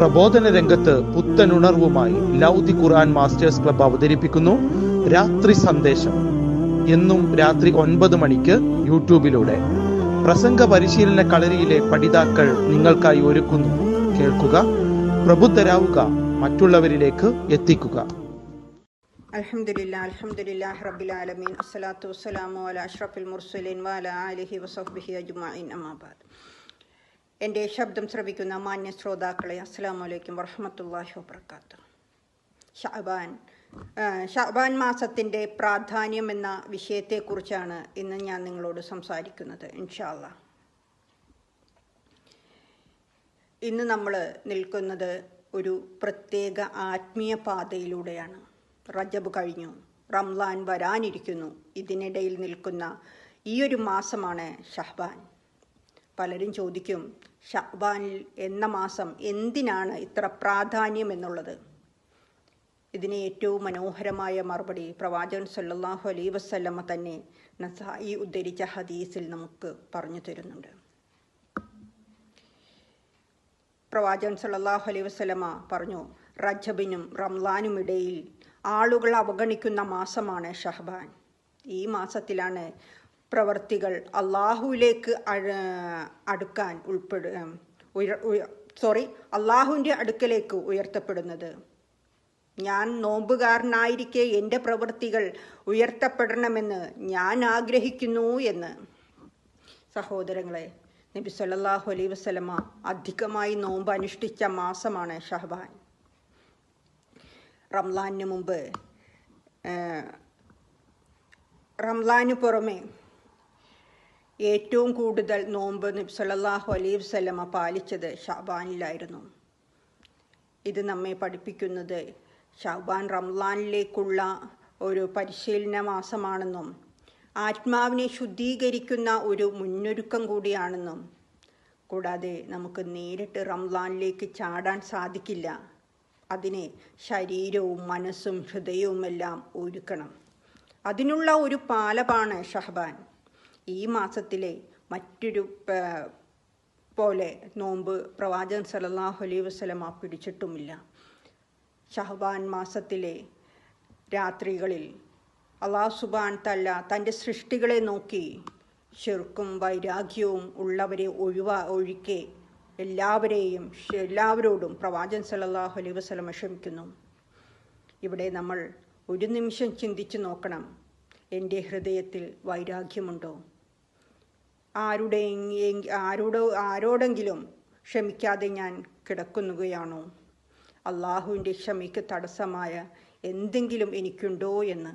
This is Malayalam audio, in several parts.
പ്രബോധന രംഗത്ത് പുത്തനുണർവുമായി ലൗദി ഖുർആൻ മാസ്റ്റേഴ്സ് ക്ലബ് അവതരിപ്പിക്കുന്നു. രാത്രി സന്ദേശം. എന്നും രാത്രി ഒൻപത് മണിക്ക് യൂട്യൂബിലൂടെ. പ്രസംഗ പരിശീലന കളരിയിലെ പഠിതാക്കൾ നിങ്ങൾക്കായി ഒരുക്കുന്നു. കേൾക്കുക പ്രബുദ്ധരാവുക മറ്റുള്ളവരിലേക്ക് എത്തിക്കുക. അൽഹംദുലില്ലാ റബ്ബിൽ ആലമീൻ. അസ്സലാത്തു വസ്സലാമു അലാ അഷ്റഫിൽ മുർസലീൻ വാല ആലിഹി വസഹ്ബിഹി അജ്മഈൻ എന്റെ ശബ്ദം ശ്രവിക്കുന്ന മാന്യ ശ്രോതാക്കളെ അസ്സലാമു വലൈക്കും വറഹ്മത്തുള്ളാഹി വബർക്കാത്തു ഷാബാൻ ഷാബാൻ മാസത്തിന്റെ പ്രാധാന്യം എന്ന വിഷയത്തെക്കുറിച്ചാണ് ഇന്ന് ഞാൻ നിങ്ങളോട് സംസാരിക്കുന്നത് ഇൻഷാല്ല ഇന്ന് നമ്മൾ നിൽക്കുന്നത് ഒരു പ്രത്യേക ആത്മീയ പാതയിലൂടെയാണ്. റജബ് കഴിഞ്ഞു റംലാൻ വരാനിരിക്കുന്നു ഇതിനിടയിൽ നിൽക്കുന്ന ഈ ഒരു മാസമാണ് ഷഹ്ബാൻ. പലരും ചോദിക്കും ഷഹ്ബാനിൽ എന്ന മാസം എന്തിനാണ് ഇത്ര പ്രാധാന്യം എന്നുള്ളത്? ഇതിന് ഏറ്റവും മനോഹരമായ മറുപടി പ്രവാചകൻ സല്ലാഹു അലൈ വസല്ലമ തന്നെ നസായി ഉദ്ധരിച്ച ഹദീസിൽ നമുക്ക് പറഞ്ഞു തരുന്നുണ്ട്. പ്രവാചകൻ സല്ലാഹു അലൈ വസല്ലമ പറഞ്ഞു റജബിനും റംലാനും ഇടയിൽ ആളുകൾ അവഗണിക്കുന്ന മാസമാണ് ഷഹബാൻ. ഈ മാസത്തിലാണ് പ്രവർത്തികൾ അള്ളാഹുവിലേക്ക് അടുക്കാൻ ഉൾപ്പെടു സോറി അള്ളാഹുവിന്റെ അടുക്കലേക്ക് ഉയർത്തപ്പെടുന്നത്. ഞാൻ നോമ്പുകാരനായിരിക്കെ എന്റെ പ്രവൃത്തികൾ ഉയർത്തപ്പെടണമെന്ന് ഞാൻ ആഗ്രഹിക്കുന്നു എന്ന്. സഹോദരങ്ങളെ നബി സല്ലാഹു അലൈ വസ്ലമ അധികമായി നോമ്പ് അനുഷ്ഠിച്ച മാസമാണ് ഷഹബാൻ. റംലാനിന് മുമ്പ് റംലാനു പുറമെ ഏറ്റവും കൂടുതൽ നോമ്പ് നബി സല്ലല്ലാഹു അലൈഹി വസല്ലമ പാലിച്ചത് ഷാബാനിലായിരുന്നു. ഇത് നമ്മെ പഠിപ്പിക്കുന്നത് ഷാബാൻ റംലാനിലേക്കുള്ള ഒരു പരിശീലന മാസമാണെന്നും ആത്മാവിനെ ശുദ്ധീകരിക്കുന്ന ഒരു മുന്നൊരുക്കം കൂടിയാണെന്നും. കൂടാതെ നമുക്ക് നേരിട്ട് റംലാനിലേക്ക് ചാടാൻ സാധിക്കില്ല. അതിനെ ശരീരവും മനസ്സും ഹൃദയവുമെല്ലാം ഒരുക്കണം. അതിനുള്ള ഒരു പാലമാണ് ഷഹബാൻ. ഈ മാസത്തിലെ മറ്റൊരു പോലെ നോമ്പ് പ്രവാചകൻ സലല്ലാഹു അലൈ വസ്ലമ പിടിച്ചിട്ടുമില്ല. ഷഹബാൻ മാസത്തിലെ രാത്രികളിൽ അള്ളാഹു സുബാൻ തല്ല തന്റെ സൃഷ്ടികളെ നോക്കി ശിർക്കും വൈരാഗ്യവും ഉള്ളവരെ ഒഴിവാ ഒഴിക്കെ എല്ലാവരെയും എല്ലാവരോടും പ്രവാചകൻ സലല്ലാഹു അലൈഹി വസല്ലമ ക്ഷമിക്കുന്നു. ഇവിടെ നമ്മൾ ഒരു നിമിഷം ചിന്തിച്ചു നോക്കണം. എന്റെ ഹൃദയത്തിൽ വൈരാഗ്യമുണ്ടോ? ആരുടെ ആരോടോ ആരോടെങ്കിലും ക്ഷമിക്കാതെ ഞാൻ കിടക്കുന്നുകയാണോ? അള്ളാഹുവിന്റെ ക്ഷമയ്ക്ക് തടസ്സമായ എന്തെങ്കിലും എനിക്കുണ്ടോ എന്ന്.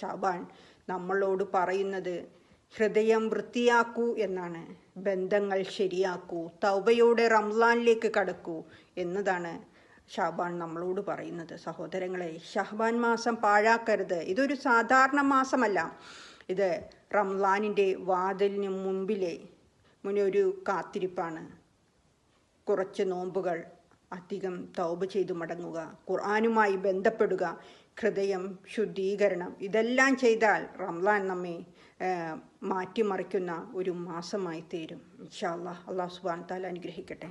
ഷാബാൻ നമ്മളോട് പറയുന്നത് ഹൃദയം വൃത്തിയാക്കൂ എന്നാണ്. ബന്ധങ്ങൾ ശരിയാക്കൂ. തൗബയോടെ റംസാനിലേക്ക് കടക്കൂ എന്നതാണ് ഷാബാൻ നമ്മളോട് പറയുന്നത് സഹോദരങ്ങളെ ഷഹബാൻ മാസം പാഴാക്കരുത്. ഇതൊരു സാധാരണ മാസമല്ല. ഇത് റംലാനിന്റെ വാതിലിന് മുമ്പിലെ ഒരു കാത്തിരിപ്പാണ്. കുറച്ച് നോമ്പുകൾ അധികം തൗബ് ചെയ്തു മടങ്ങുക ഖുർആാനുമായി ബന്ധപ്പെടുക ഹൃദയം ശുദ്ധീകരണം ഇതെല്ലാം ചെയ്താൽ റംലാൻ നമ്മെ മാറ്റിമറിക്കുന്ന ഒരു മാസമായി തീരും. ഇൻഷാ അള്ളാഹ് അള്ളാഹു സുബാൻ താല അനുഗ്രഹിക്കട്ടെ.